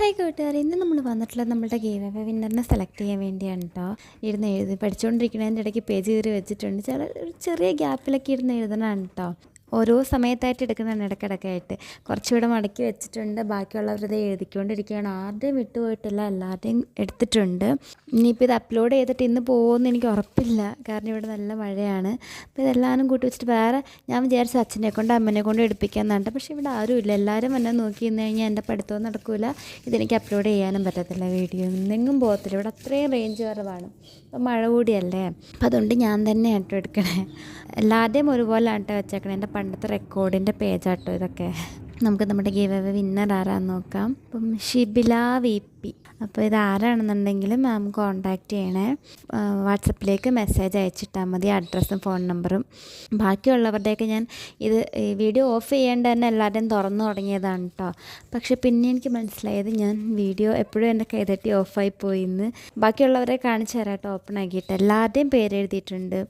Hi കൂട്ടുകാർ ഇന്ന് നമ്മൾ വന്നിട്ടുള്ളത് നമ്മളുടെ ഗെയിം അവ വിന്നറിനെ സെലക്ട് ചെയ്യാൻ വേണ്ടിയാണ് കേട്ടോ ഇരുന്ന് എഴുതി പഠിച്ചുകൊണ്ടിരിക്കുന്നതിന്റെ ഇടയ്ക്ക് പേജ് കയറി വെച്ചിട്ടുണ്ട്. ചില ഒരു ചെറിയ ഗ്യാപ്പിലൊക്കെ ഇരുന്ന് എഴുതണമാണ് കേട്ടോ ഓരോ സമയത്തായിട്ട് എടുക്കുന്നതാണ് ഇടയ്ക്കിടയ്ക്കായിട്ട് കുറച്ചുകൂടെ മടക്കി വെച്ചിട്ടുണ്ട്. ബാക്കിയുള്ളവരത് എഴുതിക്കൊണ്ടിരിക്കുകയാണ്. ആരുടെയും വിട്ടുപോയിട്ടില്ല. എല്ലാവരുടെയും എടുത്തിട്ടുണ്ട്. ഇനിയിപ്പോൾ ഇത് അപ്ലോഡ് ചെയ്തിട്ട് ഇന്ന് പോകുമെന്ന് എനിക്ക് ഉറപ്പില്ല. കാരണം ഇവിടെ നല്ല മഴയാണ്. അപ്പോൾ ഇതെല്ലാവരും കൂട്ടി വെച്ചിട്ട് വേറെ ഞാൻ വിചാരിച്ച അച്ഛനെ കൊണ്ട് അമ്മനെ കൊണ്ട് എടുപ്പിക്കാമെന്നുണ്ട് പക്ഷേ ഇവിടെ ആരുമില്ല എല്ലാവരും എന്നെ നോക്കി നിന്ന് കഴിഞ്ഞാൽ എന്റെ പഠിത്തവും നടക്കില്ല ഇതെനിക്ക് അപ്ലോഡ് ചെയ്യാനും പറ്റത്തില്ല വീഡിയോ. ഇന്നെങ്ങും പോകത്തില്ല. ഇവിടെ അത്രയും റേഞ്ച് കുറവാണ്. അപ്പോൾ മഴ കൂടിയല്ലേ? അപ്പം അതുകൊണ്ട് ഞാൻ തന്നെ ആട്ടോ എടുക്കണേ. എല്ലാവരുടെയും ഒരുപോലെ ആട്ടോ വെച്ചേക്കണേ. എന്റെ പണ്ടത്തെ റെക്കോർഡിന്റെ പേജാട്ടോ ഇതൊക്കെ. നമുക്ക് നമ്മുടെ ഗീവ് അവ വിന്നർ ആരാന്ന് നോക്കാം. അപ്പം ഷിബില വി പി. അപ്പോൾ ഇത് ആരാണെന്നുണ്ടെങ്കിൽ മാം കോണ്ടാക്ട് ചെയ്യണേ. വാട്സപ്പിലേക്ക് മെസ്സേജ് അയച്ചിട്ടാൽ മതി അഡ്രസ്സും ഫോൺ നമ്പറും. ബാക്കിയുള്ളവരുടെയൊക്കെ ഞാൻ ഇത് വീഡിയോ ഓഫ് ചെയ്യേണ്ട തന്നെ എല്ലാവരുടെയും തുറന്നു തുടങ്ങിയതാണ് കേട്ടോ പക്ഷെ പിന്നെ എനിക്ക് മനസ്സിലായത് ഞാൻ വീഡിയോ എപ്പോഴും എന്റെ കൈതട്ടി ഓഫായി പോയി എന്ന് ബാക്കിയുള്ളവരെ കാണിച്ചു തരാം കേട്ടോ ഓപ്പൺ ആക്കിയിട്ട്. എല്ലാവരുടെയും പേര് എഴുതിയിട്ടുണ്ട്.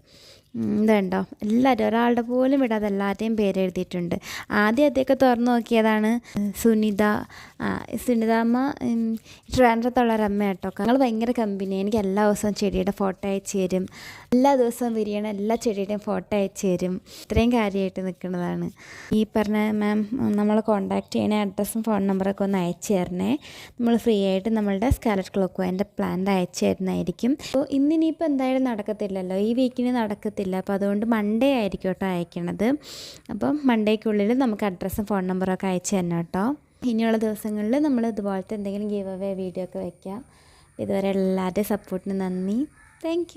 ഇതുണ്ടോ? എല്ലാവരും ഒരാളുടെ പോലും വിടാതെ എല്ലാവരുടെയും പേര് എഴുതിയിട്ടുണ്ട് ആദ്യം അതൊക്കെ തുറന്നു നോക്കിയതാണ് സുനിത സുനിത അമ്മ ട്രിവാൻഡ്രത്തുള്ള ഒരു അമ്മ കേട്ടോ ഞങ്ങൾ ഭയങ്കര കമ്പനി എനിക്ക് എല്ലാ ദിവസവും ചെടിയുടെ ഫോട്ടോ അയച്ചു തരും. എല്ലാ ദിവസവും വിരിയണ എല്ലാ ചെടിയുടെയും ഫോട്ടോ അയച്ചു തരും. ഇത്രയും കാര്യമായിട്ട് നിൽക്കുന്നതാണ്. ഈ പറഞ്ഞ മാം നമ്മൾ കോൺടാക്റ്റ് ചെയ്യണ അഡ്രസ്സും ഫോൺ നമ്പറൊക്കെ ഒന്ന് അയച്ചു തരണേ. നമ്മൾ ഫ്രീ ആയിട്ട് നമ്മളുടെ സ്കാലറ്റ് ക്ലോക്ക് അതിന്റെ പ്ലാന്റെ അയച്ചു തരുന്നതായിരിക്കും. അപ്പോൾ ഇന്നിനിയിപ്പോൾ എന്തായാലും നടക്കത്തില്ലല്ലോ? ഈ വീക്കിന് നടക്കത്തില്ല. അപ്പോൾ അതുകൊണ്ട് മൺഡേ ആയിരിക്കും കേട്ടോ അയക്കണത്. അപ്പം മൺഡേക്കുള്ളിൽ നമുക്ക് അഡ്രസ്സും ഫോൺ നമ്പറൊക്കെ അയച്ചു തന്നെ കേട്ടോ. ഇനിയുള്ള ദിവസങ്ങളിൽ നമ്മൾ ഇതുപോലത്തെ എന്തെങ്കിലും ഗീവ് അവേ വീഡിയോ ഒക്കെ വയ്ക്കാം ഇതുവരെ എല്ലാവരുടെയും സപ്പോർട്ടിന് നന്ദി. താങ്ക്